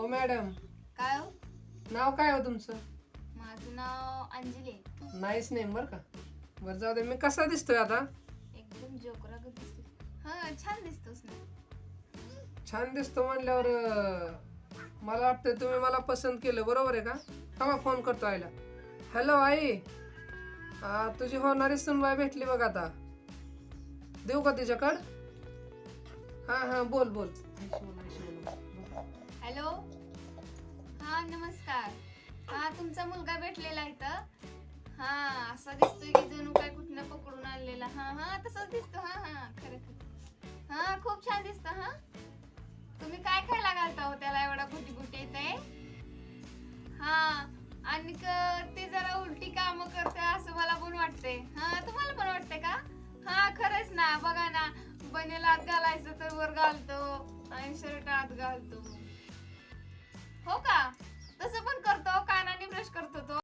ओ madam. काय हो? नाव काय हो तुमचं? माझं नाव अंजली आहे. नाईस नेम बरं का. बरं जाऊ दे. मी कसा दिसतोय आता? एकदम जोकरागत दिसतो हा छान दिसतोस ना. छान दिसतो म्हणल्यावर अं, मला वाटतं तुम्ही मला पसंत केलं. बरोबर आहे का? थांबा फोन करतो आईला. हॅलो आई. हा तुझी होणारी सुनबाई भेटली बघ आता. देऊ का तिच्याकड? हा हा बोल बोल. हॅलो. हा नमस्कार. हा तुमचा मुलगा भेटलेला इथं. हा असा दिसतोय की जणू काय कुठनं पकडून आणलेला. हा हा तसंच दिसतो. हा हा खरं खरं. हा खूप छान दिसत हा. तुम्ही काय खायला घालता हो त्याला एवढा गुटी गुटी येत आहे हा आणि क- ते जरा उलटी कामं करते असं मला पण वाटतंय. हा तुम्हाला पण वाटतंय का? हा खरंच ना बघा ना. बनेला घालायचं तर घालतो हो का?